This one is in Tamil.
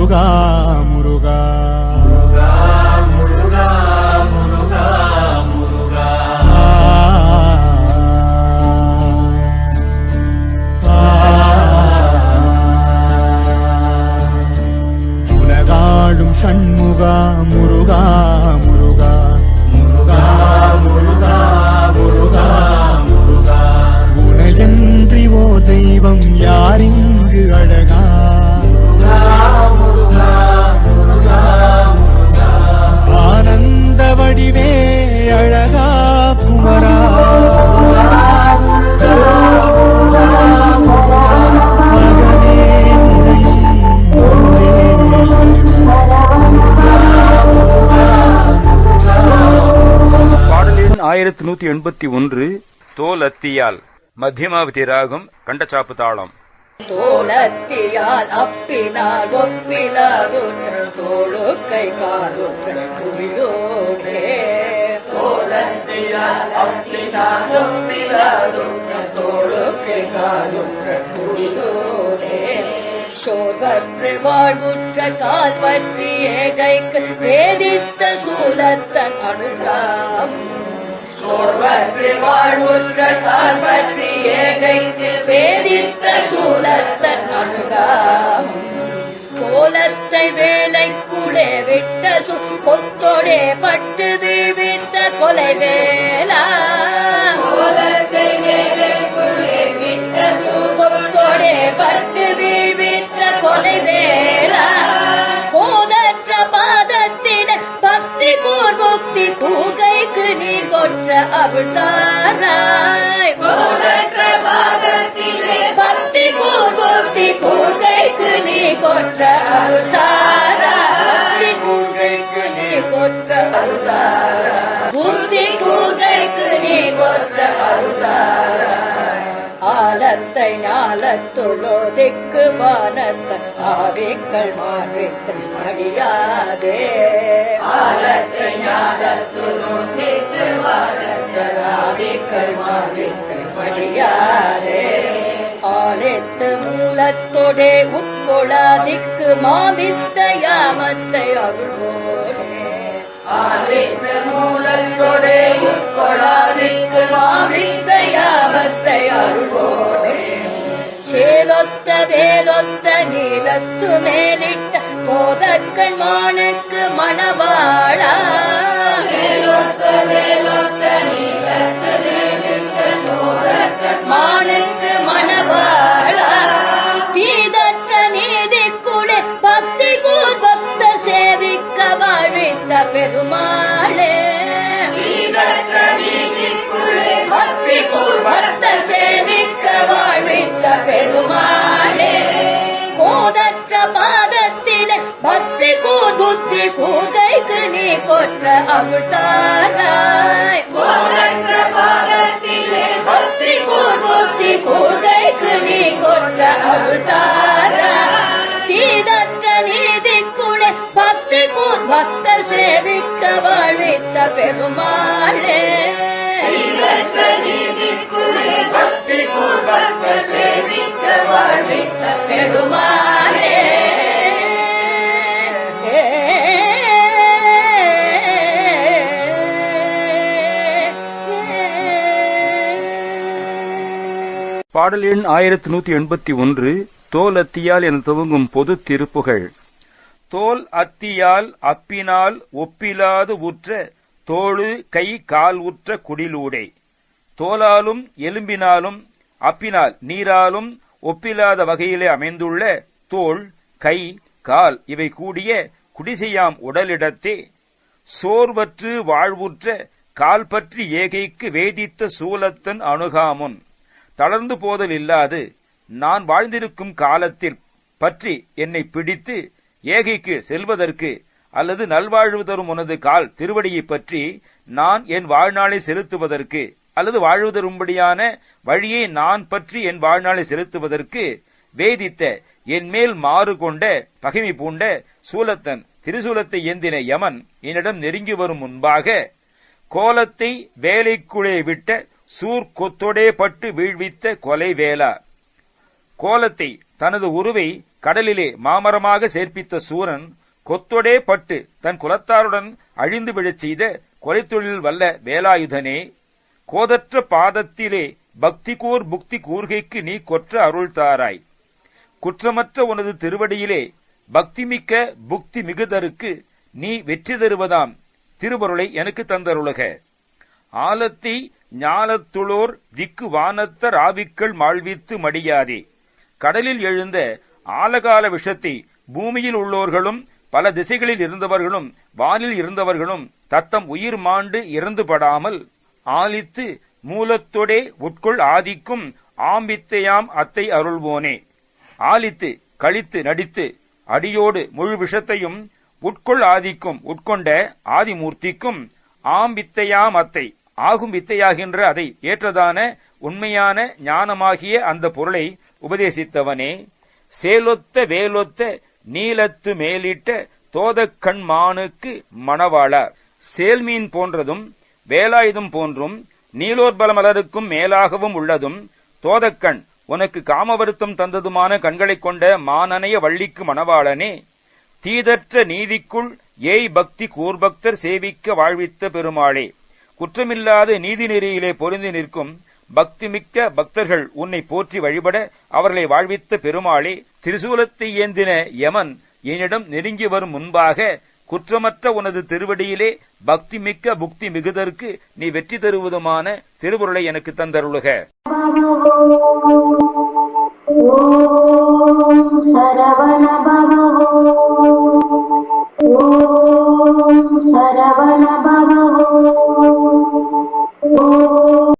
തൊഴുകാം ஆயிரத்தி நூத்தி எண்பத்தி ஒன்று தோல் அத்தியால் மத்தியமாவதி ராகம் கண்டச்சாப்பு தாளம். தோலத்தியால் அப்பினால் ஒப்பிலாதுற்ற தோளுக்கை காலுற்ற குவியோடே. தோலத்தியால் அப்பினால் ஒப்பிலாதுற்ற தோளுக்கை காலுற்ற குவியோடே. சோர்வற்று வாழ்வுற்ற கால் பற்றி ஏகைக்கு வேதித்த சூலத்தன் அனுதாம் சோர்வற்று வாழ்வுற்ற கால் பற்றி வேதித்த சூலத்தன் அணுகாம் கோலத்தை வேலை விட்ட சு கொத்தொடே பட்டு வீழ்வித்த கொலை வேலா நீ கொற்ற அவிழ்த்தாராய் போதற்ற பாதத்திலே பக்தி கூர்முக்தி கூகைக்கு நீ கொற்ற அவிழ்த்தாராய் கூகைக்கு நீ கொற்ற அவிழ்த்தாராய் புத்தி கூகைக்கு நீ கொற்ற அவிழ்த்தாராய் ஆலத்தை ஞாலத்துள்ளோ திக்கு வானத்த ஆவிக்கள் மாற்றித்து அடியாதே ஆவிக்கள் மாற்றித்து மூலத்தொடே உட்கொளாதிக்கு மாவித்த யாமத்தை அருள்வோடே ஆதித்த மூலத்தொடே உட்கொளாதிக்கு மாவித்த யாமத்தை அருள்வோடே சேலொத்த வேலொத்த நீலத்து மேலிட்ட போதக்கண் மானுக்கு மணவாழா புத்தி கூதைக்கு நீ கொற்ற பாதத்திலே பக்தி கூர் புத்தி கூதைக்கு நீ கொற்ற அவிழ்த்தாராய் தீதற்ற நீதிக்குளே பக்தி கூர் பக்த சேவிக்க வாழ்வித்த பெருமாளே. பக்தி கூர் பக்த சேவிக்க வாழ்வித்த பெருமாளே. பாடல் எண் ஆயிரத்தி நூத்தி எண்பத்தி ஒன்று தோல் அத்தியால் என துவங்கும் பொது திருப்புகள். தோல் அத்தியால் அப்பினால் ஒப்பிலாது உற்ற தோளு கை கால் உற்ற குடிலூடே. தோலாலும் எலும்பினாலும் அப்பினால் நீராலும் ஒப்பிலாத வகையிலே அமைந்துள்ள தோள் கை கால் இவை கூடிய குடிசையாம் உடலிடத்தே. சோர்வற்று வாழ்வுற்ற கால் பற்றி ஏகைக்கு வேதித்த சூலத்தன் அணுகாமுன். தளர்ந்து போதல் இல்லாது நான் வாழ்ந்திருக்கும் காலத்தில் பற்றி என்னை பிடித்து ஏகைக்கு செல்வதற்கு அல்லது நல்வாழ்வு தரும் உனது கால் திருவடியைப் பற்றி நான் என் வாழ்நாளை செலுத்துவதற்கு அல்லது வாழ்வு தரும்படியான வழியை நான் பற்றி என் வாழ்நாளை செலுத்துவதற்கு வேதித்த என் மேல் மாறு கொண்ட பகைமை பூண்ட சூலத்தன் திருசூலத்தை ஏந்தின யமன் என்னிடம் நெருங்கி வரும் முன்பாக கோலத்தை வேலைக்குள்ளே விட்ட சூர்கொத்தொடே பட்டு வீழ்வித்த கொலை வேலா கோலத்தை தனது உருவை கடலிலே மாமரமாக சேர்ப்பித்த சூரன் கொத்தொடே பட்டு தன் குலத்தாருடன் அழிந்து விழச் செய்த கொலைத்தொழில் வல்ல வேலாயுதனே கோதற்ற பாதத்திலே பக்தி கூர் புக்தி கூர்கைக்கு நீ கொற்ற அருள்தாராய் குற்றமற்ற உனது திருவடியிலே பக்திமிக்க புக்தி மிகுதருக்கு நீ வெற்றி தருவதாம் திருவருளை எனக்கு தந்தருளக. ஆலத்தை ஞாலத்துளோர் திக்கு வானத்த ராவிக்கள் மாழ்வித்து மடியாதே. கடலில் எழுந்த ஆலகால விஷத்தை பூமியில் உள்ளோர்களும் பல திசைகளில் இருந்தவர்களும் வானில் இருந்தவர்களும் தத்தம் உயிர் மாண்டு இறந்துபடாமல் ஆலித்து மூலத்தொடே உட்கொள் ஆதிக்கும் ஆம்பித்தையாம் அத்தை அருள்வோனே. ஆலித்து கழித்து நடித்து அடியோடு முழு விஷத்தையும் உட்கொள் ஆதிக்கும் உட்கொண்ட ஆதிமூர்த்திக்கும் ஆம்பித்தையாம் அத்தை. ஆகும் வித்தையாகின்ற அதை ஏற்றதான உண்மையான ஞானமாகிய அந்த பொருளை உபதேசித்தவனே சேலொத்த வேலொத்த நீலத்து மேலிட்ட தோதக்கண் மானுக்கு மணவாளா. சேல்மீன் போன்றதும் வேலாயுதம் போன்றும் நீலோர்பல மலருக்கும் மேலாகவும் உள்ளதும் தோதக்கண் உனக்கு காமவருத்தம் தந்ததுமான கண்களைக் கொண்ட மானனைய வள்ளிக்கு மணவாளனே தீதற்ற நீதிக்குள் ஏய் பக்தி கூர்பக்தர் சேவிக்க வாழ்வித்த பெருமாளே. குற்றமில்லாத நீதி நெறியிலே பொருந்தி நிற்கும் பக்திமிக்க பக்தர்கள் உன்னை போற்றி வழிபட அவர்களை வாழ்வித்த பெருமாளே திரிசூலத்தை ஏந்தின யமன் என்னிடம் நெருங்கி வரும் முன்பாக குற்றமற்ற உனது திருவடியிலே பக்திமிக்க புக்தி மிகுதற்கு நீ வெற்றி தருவதுமான திருவுருளை எனக்கு தந்தருளுக.